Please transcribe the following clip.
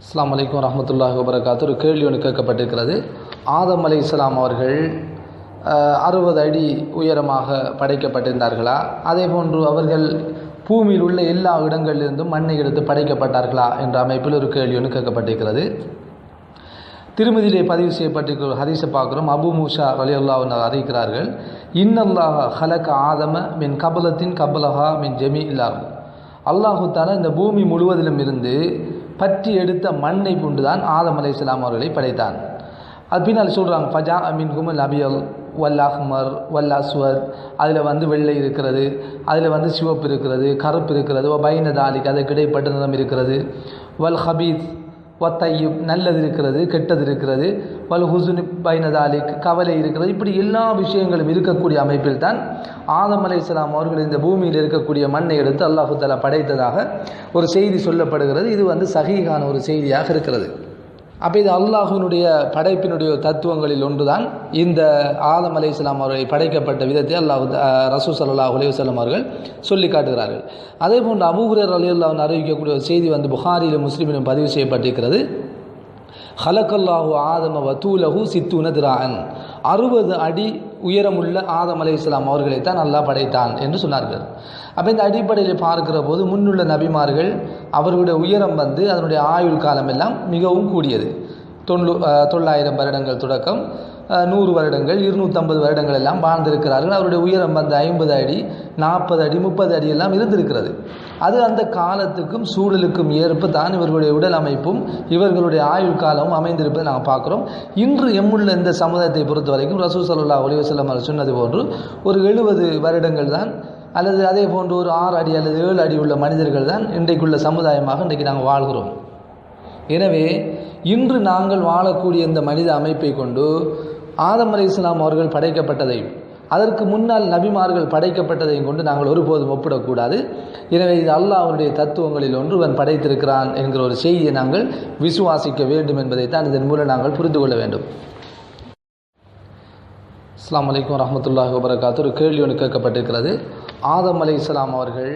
அஸ்லாம் அலைக்கும் வரஹ்மத்துல்லாஹி வபரகாத்து ஒரு கேள்வி ஒன்று கேட்கப்பட்டிருக்கிறது. ஆதம் அலை இஸ்லாம் அவர்கள் அறுபது அடி உயரமாக படைக்கப்பட்டிருந்தார்களா? அதே போன்று அவர்கள் பூமியில் உள்ள எல்லா இடங்களிலிருந்தும் மண்ணை எடுத்து படைக்கப்பட்டார்களா என்ற அமைப்பில் ஒரு கேள்வி ஒன்று கேட்கப்பட்டிருக்கிறது. திருமதியிலே பதிவு செய்யப்பட்டிருக்கிற ஹதீஸை பார்க்குறோம். அபு மூஷா அலி அறிவிக்கிறார்கள் இன்னல்லாஹ ஹலக ஆதம மின் கபலத்தின் கபலஹா மின் ஜெமி இல்லாஹ். அல்லாஹு தாலா இந்த பூமி முழுவதிலும் இருந்து பற்றி எடுத்த மண்ணை கொண்டு தான் ஆதம் அலை இஸ்லாம் அவர்களை படைத்தான். அது பின்னால் சொல்கிறாங்க ஃபஜா அமீன் குமல் அபியல் வல் அஹ்மர் வல் அஸ்வர். அதில் வந்து வெள்ளை இருக்கிறது அதில் வந்து சிவப்பு இருக்கிறது கருப்பு இருக்கிறது. பைன தாலிக் கிடைப்பட்ட இடைப்பட்ட நிறம் இருக்கிறது. வல் ஹபீத் ஒத்தையும் நல்லது இருக்கிறது கெட்டது இருக்கிறது வல் ஹுசுனி பைனதாலிக் கவலை இருக்கிறது இப்படி எல்லா விஷயங்களும் இருக்கக்கூடிய அமைப்பில் தான் ஆதம் அலை இஸ்லாம் அவர்கள் இந்த பூமியில் இருக்கக்கூடிய மண்ணை எடுத்து அல்லாஹு தாலா படைத்ததாக ஒரு செய்தி சொல்லப்படுகிறது. இது வந்து சகிகான ஒரு செய்தியாக இருக்கிறது. அப்போ இது அல்லாஹினுடைய படைப்பினுடைய தத்துவங்களில் ஒன்றுதான். இந்த ஆதம் அலி இஸ்லாம் அவர்களை படைக்கப்பட்ட விதத்தை அல்லாஹ் ரசூ சல்லாஹ் அலையுசல்லம் அவர்கள் சொல்லி காட்டுகிறார்கள். அதே போன்று அபூஹுரர் அலி அல்லாஹ் அறிவிக்கக்கூடிய ஒரு செய்தி வந்து புகாரிலும் முஸ்லீமிலும் பதிவு செய்யப்பட்டிருக்கிறது. ஹலக்கல்லாஹு ஆதம வத்தூலஹு சித்துன திரான் அறுபது அடி உயரமுள்ள ஆதம் அலை இஸ்லாம் அவர்களைத்தான் அல்லாஹ் படைத்தான் என்று சொன்னார்கள். அப்போ இந்த அடிப்படையில் பார்க்கிற போது முன்னுள்ள நபிமார்கள் அவர்களுடைய உயரம் வந்து அதனுடைய ஆயுள் காலம் எல்லாம் மிகவும் கூடியது. தொண்ணூ தொள்ளாயிரம் வருடங்கள் தொடக்கம். நூறு வருடங்கள் இருநூற்றம்பது வருடங்கள் எல்லாம் வாழ்ந்திருக்கிறார்கள். அவருடைய உயரம் வந்து ஐம்பது அடி நாற்பது அடி முப்பது அடி எல்லாம் இருந்திருக்கிறது. அது அந்த காலத்துக்கும் சூழலுக்கும் ஏற்ப தான் இவர்களுடைய உடல் அமைப்பும் இவர்களுடைய ஆயுள் காலமும் அமைந்திருப்பதை நாங்கள் பார்க்குறோம். இன்று எம்முள்ள இந்த சமுதாயத்தை பொறுத்த வரைக்கும் ரசூ சல்லா ஒலிவசல்லம் அவர் சொன்னது போன்று ஒரு எழுபது வருடங்கள் தான் அல்லது அதே போன்று ஒரு ஆறு அடி அல்லது ஏழு அடி உள்ள மனிதர்கள் தான் இன்றைக்குள்ள சமுதாயமாக இன்றைக்கு நாங்கள் வாழ்கிறோம். எனவே இன்று நாங்கள் வாழக்கூடிய இந்த மனித அமைப்பை கொண்டு ஆதம் அலி இஸ்லாம் அவர்கள் படைக்கப்பட்டதையும் அதற்கு முன்னால் நபிமார்கள் படைக்கப்பட்டதையும் கொண்டு நாங்கள் ஒருபோதும் ஒப்பிடக்கூடாது. எனவே இது அல்லாஹ் அவருடைய தத்துவங்களில் ஒன்றுவன் படைத்திருக்கிறான் என்கிற ஒரு செய்தியை நாங்கள் விசுவாசிக்க வேண்டும் என்பதைத்தான் இதன் மூலம் நாங்கள் புரிந்து கொள்ள வேண்டும். அஸ்லாம் வலைக்கம் வரமத்துல்லாஹ் வபரகாத்து. ஒரு கேள்வி ஒன்று கேட்கப்பட்டிருக்கிறது. ஆதம் அலி இஸ்லாம் அவர்கள்